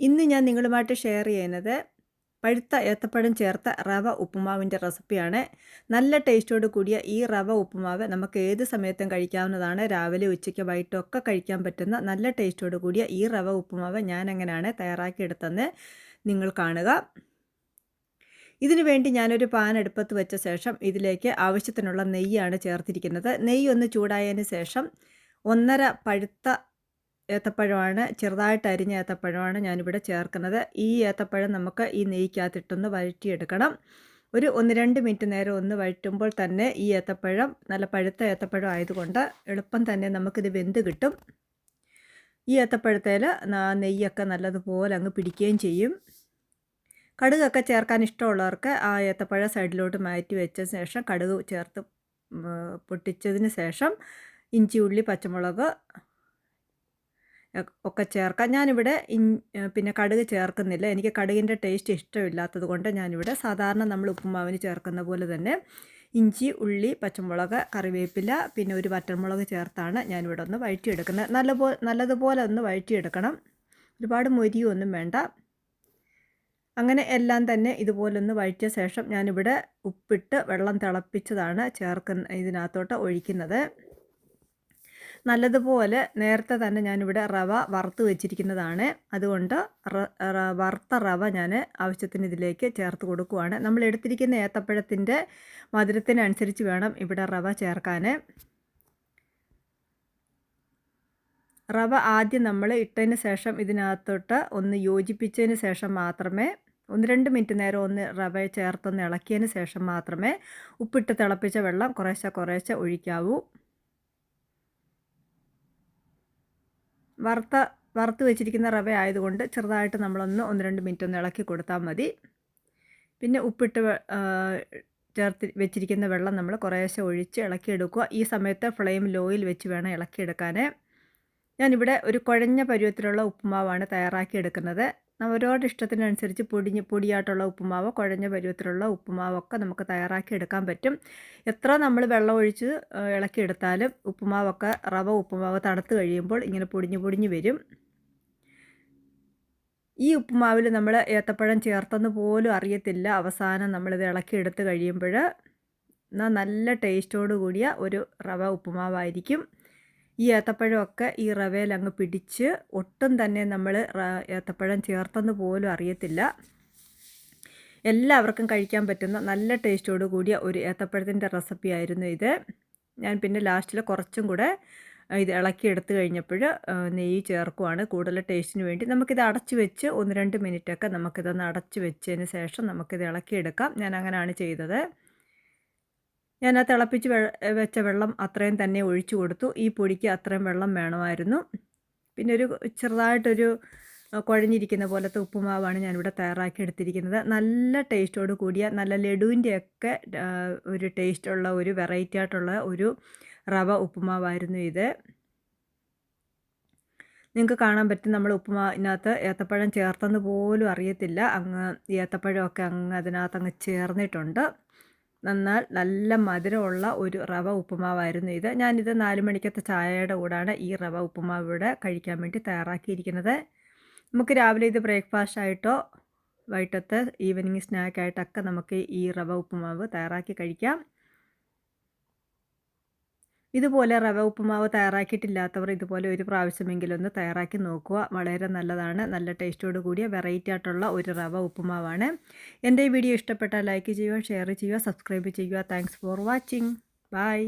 ഇന്ന് ഞാൻ നിങ്ങളുമായിട്ട് ഷെയർ ചെയ്യുന്നത് പഴുത്ത ഏത്തപ്പഴം ചേർത്ത റവ ഉപ്പുമാവിന്റെ റെസിപ്പിയാണ് നല്ല ടേസ്റ്റോട് കൂടിയ ഈ റവ ഉപ്പുമാവ് നമുക്ക് ഏത് സമയത്തും കഴിക്കാവുന്നതാണ്. രാവിലെ ഉച്ചയ്ക്ക് വൈകിട്ടൊക്കെ കഴിക്കാൻ പറ്റുന്ന നല്ല ടേസ്റ്റോട് കൂടിയ ഈ റവ ഉപ്പുമാവ് ഞാൻ എങ്ങനെയാണ് തയ്യാറാക്കിയെടുത്തെന്ന് നിങ്ങൾ കാണുക. ഇതിനു വേണ്ടി ഞാനൊരു പാൻ അടുപ്പത്ത് വെച്ച ശേഷം ഇതിലേക്ക് ആവശ്യത്തിനുള്ള നെയ്യാണ് ചേർത്തിരിക്കുന്നത്. നെയ്യ് ഒന്ന് ചൂടായതിന് ശേഷം ഒന്നര പഴുത്ത ഏത്തപ്പഴമാണ് ചെറുതായിട്ട് അരിഞ്ഞ ഏത്തപ്പഴമാണ് ഞാനിവിടെ ചേർക്കുന്നത്. ഈ ഏത്തപ്പഴം നമുക്ക് ഈ നെയ്ക്കകത്തിട്ടൊന്ന് വഴറ്റിയെടുക്കണം. ഒരു ഒന്ന് രണ്ട് മിനിറ്റ് നേരം ഒന്ന് വഴറ്റുമ്പോൾ തന്നെ ഈ ഏത്തപ്പഴം നല്ല പഴുത്ത ഏത്തപ്പഴം ആയതുകൊണ്ട് എളുപ്പം തന്നെ നമുക്കിത് വെന്ത് കിട്ടും. ഈ ഏത്തപ്പഴത്തേൽ നെയ്യൊക്കെ നല്ലതുപോലെ അങ്ങ് പിടിക്കുകയും ചെയ്യും. കടുകൊക്കെ ചേർക്കാൻ ഇഷ്ടമുള്ളവർക്ക് ആ ഏത്തപ്പഴ സൈഡിലോട്ട് മാറ്റി വെച്ച ശേഷം കടുക് ചേർത്ത് പൊട്ടിച്ചതിന് ശേഷം ഇഞ്ചി ഉള്ളി പച്ചമുളക് ഒക്കെ ചേർക്കാം. ഞാനിവിടെ പിന്നെ കടുക് ചേർക്കുന്നില്ല. എനിക്ക് കടുകിന്റെ ടേസ്റ്റ് ഇഷ്ടമില്ലാത്തത് കൊണ്ട് ഞാനിവിടെ സാധാരണ നമ്മൾ ഉപ്പുമാവിന് ചേർക്കുന്ന പോലെ തന്നെ ഇഞ്ചി ഉള്ളി പച്ചമുളക് കറിവേപ്പില പിന്നെ ഒരു വറ്റൽമുളക് ചേർത്താണ് ഞാനിവിടെ ഒന്ന് വഴറ്റിയെടുക്കുന്നത്. നല്ലപോ നല്ലതുപോലെ ഒന്ന് വഴറ്റിയെടുക്കണം. ഒരുപാട് മൊരിയൊന്നും വേണ്ട. അങ്ങനെ എല്ലാം തന്നെ ഇതുപോലൊന്ന് വഴറ്റിയ ശേഷം ഞാനിവിടെ ഉപ്പിട്ട് വെള്ളം തിളപ്പിച്ചതാണ് ചേർക്കുന്ന ഇതിനകത്തോട്ട് ഒഴിക്കുന്നത്. നല്ലതുപോലെ നേരത്തെ തന്നെ ഞാനിവിടെ റവ വറുത്ത് വെച്ചിരിക്കുന്നതാണ്. അതുകൊണ്ട് വറുത്ത റവ ഞാൻ ആവശ്യത്തിന് ഇതിലേക്ക് ചേർത്ത് കൊടുക്കുവാണ്. നമ്മൾ എടുത്തിരിക്കുന്ന ഏത്തപ്പഴത്തിന്റെ മധുരത്തിനനുസരിച്ച് വേണം ഇവിടെ റവ ചേർക്കാൻ. റവ ആദ്യം നമ്മൾ ഇട്ടതിന് ശേഷം ഇതിനകത്തോട്ട് ഒന്ന് യോജിപ്പിച്ചതിന് ശേഷം മാത്രമേ ഒന്ന് രണ്ട് മിനിറ്റ് നേരം ഒന്ന് റവ ചേർത്തൊന്ന് ഇളക്കിയതിന് ശേഷം മാത്രമേ ഉപ്പിട്ട് തിളപ്പിച്ച വെള്ളം കുറേശ്ശെ കുറേശ്ശെ ഒഴിക്കാവൂ. വറുത്ത വറുത്ത് വെച്ചിരിക്കുന്ന റവ ആയതുകൊണ്ട് ചെറുതായിട്ട് നമ്മളൊന്ന് ഒന്ന് രണ്ട് മിനിറ്റ് ഒന്ന് ഇളക്കി കൊടുത്താൽ മതി. പിന്നെ ഉപ്പിട്ട് ചേർത്ത് വെച്ചിരിക്കുന്ന വെള്ളം നമ്മൾ കുറേശ്ശെ ഒഴിച്ച് ഇളക്കിയെടുക്കുക. ഈ സമയത്ത് ഫ്ലെയിം ലോയിൽ വെച്ച് വേണം ഇളക്കിയെടുക്കാൻ ഞാനിവിടെ ഒരു കുഴഞ്ഞ പരുവത്തിലുള്ള ഉപ്പുമാവാണ് തയ്യാറാക്കിയെടുക്കുന്നത്. അവരോട് ഇഷ്ടത്തിനനുസരിച്ച് പൊടിഞ്ഞ് പൊടിയായിട്ടുള്ള ഉപ്പുമാവ് കുഴഞ്ഞ പരുവത്തിലുള്ള ഉപ്പുമാവൊക്കെ നമുക്ക് തയ്യാറാക്കി എടുക്കാൻ പറ്റും. എത്ര നമ്മൾ വെള്ളം ഒഴിച്ച് ഇളക്കിയെടുത്താലും ഉപ്പുമാവൊക്കെ റവ ഉപ്പുമാവ് തണുത്ത് കഴിയുമ്പോൾ ഇങ്ങനെ പൊടിഞ്ഞ് പൊടിഞ്ഞ് വരും. ഈ ഉപ്പുമാവിൽ നമ്മൾ ഏത്തപ്പഴം ചേർത്തെന്ന് പോലും അറിയത്തില്ല. അവസാനം നമ്മളിത് ഇളക്കിയെടുത്ത് കഴിയുമ്പോൾ നല്ല ടേസ്റ്റോട് കൂടിയ ഒരു റവ ഉപ്പുമാവായിരിക്കും. ഈ ഏത്തപ്പഴമൊക്കെ ഈ റവയിൽ അങ്ങ് പിടിച്ച് ഒട്ടും തന്നെ നമ്മൾ ഏത്തപ്പഴം ചേർത്തെന്ന് പോലും അറിയത്തില്ല. എല്ലാവർക്കും കഴിക്കാൻ പറ്റുന്ന നല്ല ടേസ്റ്റോട് കൂടിയ ഒരു ഏത്തപ്പഴത്തിന്റെ റെസിപ്പി ആയിരുന്നു ഇത്. ഞാൻ പിന്നെ ലാസ്റ്റിൽ കുറച്ചും കൂടെ ഇത് ഇളക്കി എടുത്തു കഴിഞ്ഞപ്പോൾ നെയ്യ് ചേർക്കുവാണ് കൂടുതൽ ടേസ്റ്റിന് വേണ്ടി. നമുക്കിത് അടച്ചു വെച്ച് ഒന്ന് രണ്ട് മിനിറ്റൊക്കെ നമുക്കിതൊന്ന് അടച്ചു വെച്ചതിന് ശേഷം നമുക്കിത് ഇളക്കിയെടുക്കാം. ഞാൻ അങ്ങനെയാണ് ചെയ്തത്. ഞാൻ ആ തിളപ്പിച്ച് വെച്ച വെള്ളം അത്രയും തന്നെ ഒഴിച്ചു കൊടുത്തു. ഈ പൊടിക്ക് അത്രയും വെള്ളം വേണമായിരുന്നു. പിന്നെ ഒരു ചെറുതായിട്ടൊരു കുഴഞ്ഞിരിക്കുന്ന പോലത്തെ ഉപ്പുമാവാണ് ഞാനിവിടെ തയ്യാറാക്കി എടുത്തിരിക്കുന്നത്. നല്ല ടേസ്റ്റോട് കൂടിയ നല്ല ലഡുവിന്റെയൊക്കെ ഒരു ടേസ്റ്റുള്ള ഒരു വെറൈറ്റി ആയിട്ടുള്ള ഒരു റവ ഉപ്പുമാവായിരുന്നു ഇത്. നിങ്ങൾക്ക് കാണാൻ പറ്റും നമ്മൾ ഉപ്പുമാവിനകത്ത് ഏത്തപ്പഴം ചേർത്തെന്ന് പോലും അറിയത്തില്ല. അങ്ങ് ഏത്തപ്പഴമൊക്കെ അങ്ങ് അതിനകത്ത് അങ്ങ് ചേർന്നിട്ടുണ്ട്. നന്നാൽ നല്ല മധുരമുള്ള ഒരു റവ ഉപ്പുമാവായിരുന്നു ഇത്. ഞാനിത് നാല് മണിക്കത്തെ ചായയുടെ കൂടാണ് ഈ റവ ഉപ്പുമാവ് ഇവിടെ കഴിക്കാൻ വേണ്ടി തയ്യാറാക്കിയിരിക്കുന്നത്. നമുക്ക് രാവിലെ ഇത് ബ്രേക്ക്ഫാസ്റ്റ് ആയിട്ടോ വൈകിട്ടത്തെ ഈവനിങ് സ്നാക്കായിട്ടൊക്കെ നമുക്ക് ഈ റവ ഉപ്പുമാവ് തയ്യാറാക്കി കഴിക്കാം. ഇതുപോലെ റവ ഉപ്പുമാവ് തയ്യാറാക്കിയിട്ടില്ലാത്തവർ ഇതുപോലെ ഒരു പ്രാവശ്യമെങ്കിലും ഒന്ന് തയ്യാറാക്കി നോക്കുക. വളരെ നല്ലതാണ്. നല്ല ടേസ്റ്റോട് കൂടിയ വെറൈറ്റി ആയിട്ടുള്ള ഒരു റവ ഉപ്പുമാവാണ്. എന്റെ ഈ വീഡിയോ ഇഷ്ടപ്പെട്ടാൽ ലൈക്ക് ചെയ്യുക ഷെയർ ചെയ്യുക സബ്സ്ക്രൈബ് ചെയ്യുക. Thanks for watching bye